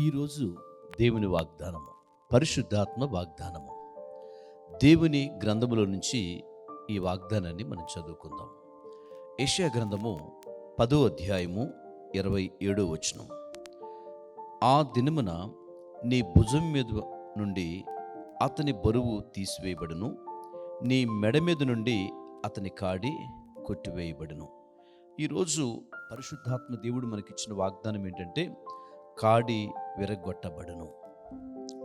ఈరోజు దేవుని వాగ్దానము పరిశుద్ధాత్మ వాగ్దానము. దేవుని గ్రంథములో నుంచి ఈ వాగ్దానాన్ని మనం చదువుకుందాం. ఏషియా గ్రంథము పదో అధ్యాయము ఇరవై ఏడో వచనం. ఆ దినమున నీ భుజం మీద నుండి అతని బరువు తీసివేయబడును. నీ మెడ మీద నుండి అతని కాడి కొట్టివేయబడును. ఈరోజు పరిశుద్ధాత్మ దేవుడు మనకిచ్చిన వాగ్దానం ఏంటంటే కాడి విరగొట్టబడును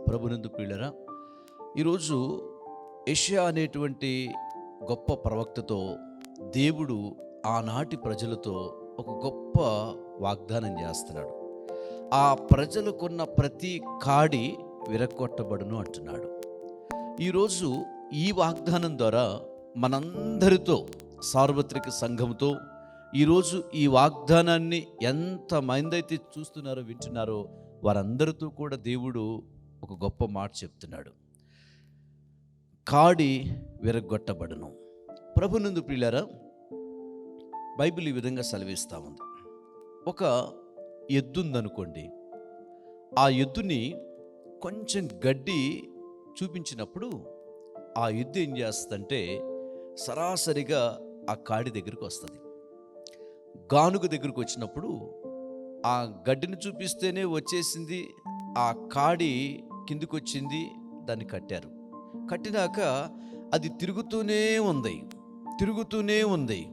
ప్రభునందు పీళ్ళరా ఈరోజు ఏషియా అనేటువంటి గొప్ప ప్రవక్తతో దేవుడు ఆనాటి ప్రజలతో ఒక గొప్ప వాగ్దానం చేస్తున్నాడు. ఆ ప్రజలకున్న ప్రతి కాడి విరగొట్టబడును అంటున్నాడు. ఈరోజు ఈ వాగ్దానం ద్వారా మనందరితో సార్వత్రిక సంఘంతో ఈరోజు ఈ వాగ్దానాన్ని ఎంతమంది అయితే చూస్తున్నారో వింటున్నారో వారందరితో కూడా దేవుడు ఒక గొప్ప మాట చెప్తున్నాడు. కాడి విరగొట్టబడును ప్రభునందు ప్రియులారా బైబిల్ ఈ విధంగా సెలవిస్తూ ఉంది. ఒక ఎద్దు ఉందనుకోండి ఆ ఎద్దుని కొంచెం గడ్డి చూపించినప్పుడు ఆ ఎద్దు ఏం చేస్తుందంటే సరాసరిగా ఆ కాడి దగ్గరికి వస్తుంది. గానుగ దగ్గరకు వచ్చినప్పుడు ఆ గడ్డిని చూపిస్తేనే వచ్చేసింది ఆ కాడి కిందికి వచ్చింది దాన్ని కట్టారు. కట్టినాక అది తిరుగుతూనే ఉంది తిరుగుతూనే ఉంది.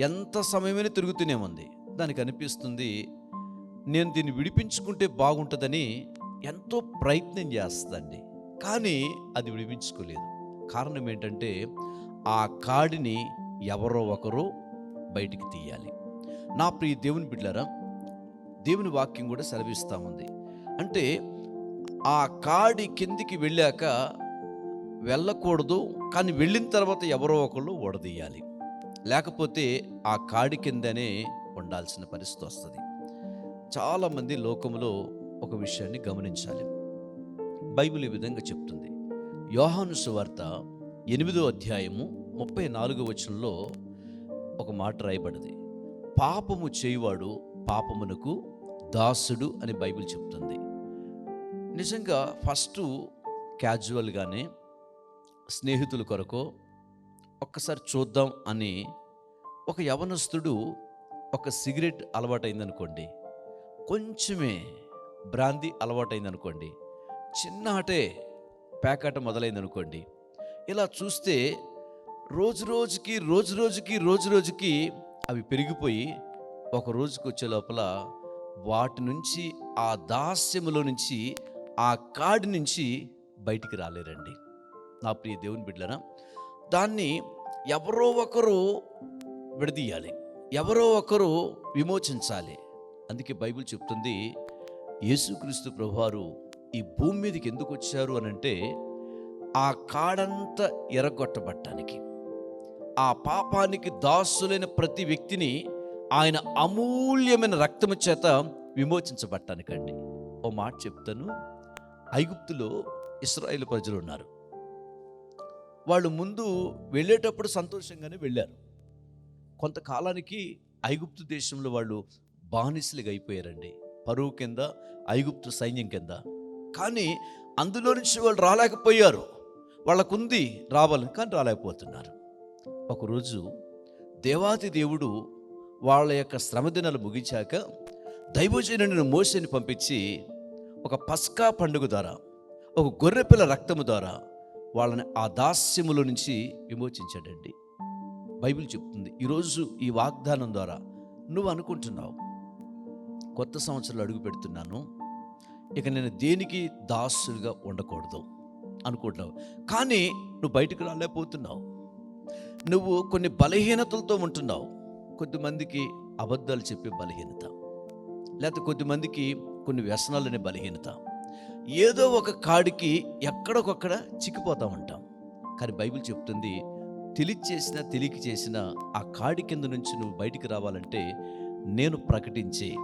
ఎంత సమయమైనా తిరుగుతూనే ఉంది. దానికి అనిపిస్తుంది నేను దీన్ని విడిపించుకుంటే బాగుంటుందని ఎంతో ప్రయత్నం చేస్తుందండి. కానీ అది విడిపించుకోలేదు. కారణం ఏంటంటే ఆ కాడిని ఎవరో ఒకరు బయటికి తీయాలి. నా ప్రియ దేవుని బిడ్డలరా దేవుని వాక్యం కూడా సెలవిస్తూ ఉంది అంటే ఆ కాడి కిందికి వెళ్ళాక వెళ్ళకూడదు కానీ వెళ్ళిన తర్వాత ఎవరో ఒకళ్ళు ఓడదీయాలి. లేకపోతే ఆ కాడి కిందనే ఉండాల్సిన పరిస్థితి వస్తుంది. చాలామంది లోకంలో ఒక విషయాన్ని గమనించాలి. బైబిల్ ఈ విధంగా చెప్తుంది. యోహాను సువార్త ఎనిమిదో అధ్యాయము ముప్పై నాలుగో వచనంలో ఒక మాట రాయబడింది. పాపము చేయువాడు పాపమునకు దాసుడు అని బైబిల్ చెప్తుంది. నిజంగా ఫస్ట్ క్యాజువల్గానే స్నేహితుల కొరకు ఒక్కసారి చూద్దాం అని ఒక యవనస్తుడు ఒక సిగరెట్ అలవాటైందనుకోండి కొంచెమే బ్రాందీ అలవాటైందనుకోండి చిన్న ఆటే ప్యాకాట మొదలైందనుకోండి ఇలా చూస్తే రోజు రోజుకి రోజు రోజుకి రోజు రోజుకి అవి పెరిగిపోయి ఒక రోజుకి వచ్చే లోపల వాటి నుంచి ఆ దాస్యములో నుంచి ఆ కాడి నుంచి బయటికి రాలేరండి. నా ప్రియ దేవుని బిడ్డలరా దాన్ని ఎవరో ఒకరు విడదీయాలి. ఎవరో ఒకరు విమోచించాలి. అందుకే బైబిల్ చెప్తుంది యేసుక్రీస్తు ప్రభువారు ఈ భూమి మీదకి ఎందుకు వచ్చారు అని అంటే ఆ కాడంతా ఎరగొట్టబట్టడానికి. ఆ పాపానికి దాసులైన ప్రతి వ్యక్తిని ఆయన అమూల్యమైన రక్తము చేత విమోచించబట్టానికండి ఓ మాట చెప్తాను. ఐగుప్తులో ఇస్రాయేల్ ప్రజలు ఉన్నారు. వాళ్ళు ముందు వెళ్ళేటప్పుడు సంతోషంగానే వెళ్ళారు. కొంతకాలానికి ఐగుప్తు దేశంలో వాళ్ళు బానిసలుగా అయిపోయారండి. పరువు కింద ఐగుప్తు సైన్యం కింద. కానీ అందులో నుంచి వాళ్ళు రాలేకపోయారు. వాళ్ళకుంది రావాలని కానీ రాలేకపోతున్నారు. ఒకరోజు దేవాతి దేవుడు వాళ్ళ యొక్క శ్రమదినాలు ముగించాక దైవజనుడిని మోసని పంపించి ఒక పస్కా పండుగ ద్వారా ఒక గొర్రెపిల్ల రక్తము ద్వారా వాళ్ళని ఆ దాస్యములో నుంచి విమోచించాడండి. బైబిల్ చెప్తుంది ఈరోజు ఈ వాగ్దానం ద్వారా నువ్వు అనుకుంటున్నావు. కొత్త సంవత్సరాలు అడుగు పెడుతున్నాను ఇక నేను దేనికి దాసులుగా ఉండకూడదు అనుకుంటున్నావు. కానీ నువ్వు బయటకు రాలేకపోతున్నావు. నువ్వు కొన్ని బలహీనతలతో ఉంటున్నావు. కొద్దిమందికి అబద్ధాలు చెప్పే బలహీనత. లేకపోతే కొద్దిమందికి కొన్ని వ్యసనాలనే బలహీనత. ఏదో ఒక కాడికి ఎక్కడొకక్కడ చిక్కిపోతా ఉంటాం. కానీ బైబిల్ చెప్తుంది తెలిసి చేసిన తెలియక చేసిన ఆ కాడి కింద నుంచి నువ్వు బయటికి రావాలంటే నేను ప్రకటించే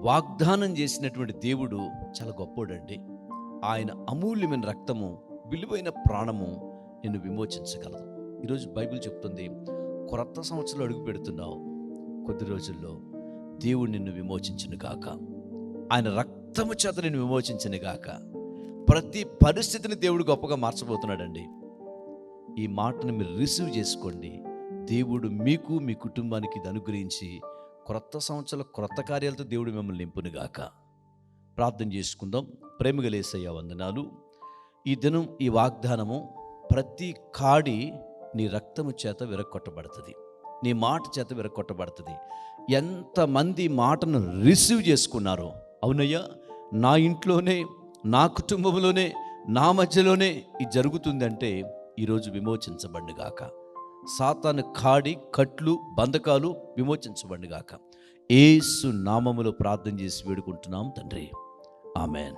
వాగ్దానం చేసినటువంటి దేవుడు చాలా గొప్పోడండి. ఆయన అమూల్యమైన రక్తము విలువైన ప్రాణము నిన్ను విమోచించగలదు. ఈరోజు బైబిల్ చెప్తుంది కొత్త సంవత్సరం అడుగు పెడుతున్నావు కొద్ది రోజుల్లో దేవుడు నిన్ను విమోచించును కాక ఆయన రక్తము చేత నిన్ను విమోచించను గాక. ప్రతి పరిస్థితిని దేవుడు గొప్పగా మార్చబోతున్నాడండి. ఈ మాటను మీరు రిసీవ్ చేసుకోండి. దేవుడు మీకు మీ కుటుంబానికి ఇది అనుగ్రహించి క్రొత్త సంవత్సరాల క్రొత్త కార్యాలతో దేవుడు మిమ్మల్ని నింపునుగాక ప్రార్థన చేసుకుందాం. ప్రేమగలేసయ్య వందనాలు. ఈ దినం ఈ వాగ్దానము ప్రతి కాడి నీ రక్తము చేత విరగొట్టబడుతుంది నీ మాట చేత విరగొట్టబడుతుంది ఎంతమంది మాటను రిసీవ్ చేసుకున్నారో అవునయ్యా నా ఇంట్లోనే నా కుటుంబంలోనే నా మధ్యలోనే ఇది జరుగుతుందంటే ఈరోజు విమోచించబండిగాక సాతాను కాడి కట్లు బంధకాలు విమోచించబండిగాక ఏసు నామములో ప్రార్థన చేసి వేడుకుంటున్నాం తండ్రి. ఆమెన్.